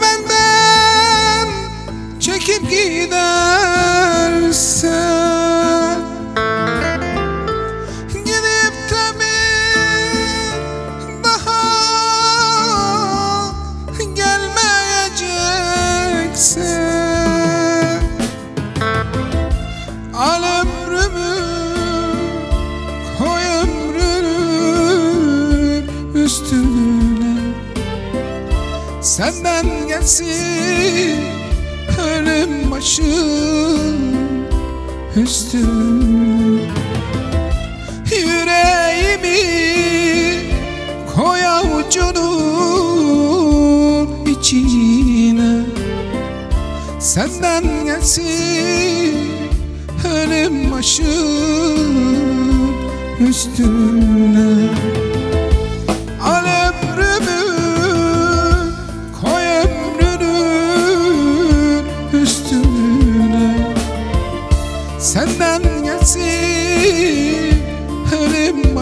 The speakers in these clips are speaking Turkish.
Benden çekip gidersen Gidip de bir daha gelmeyeceksin Al ömrümü Senden gelsin. Ölüm başım üstüne Yüreğimi koy avucunun içine. Senden gelsin ölüm başım üstüne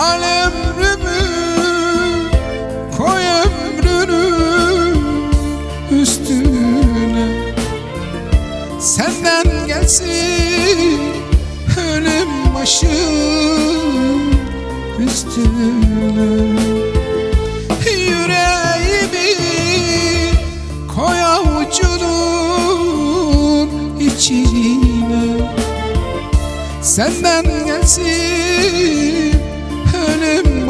Al ömrümü koy ömrünü üstüne. Senden gelsin ölüm başım üstüne. Yüreğimi koy avucunun içine. Senden gelsin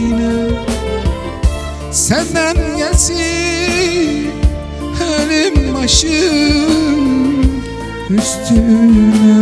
içine Senden gelsin ölüm başım üstüne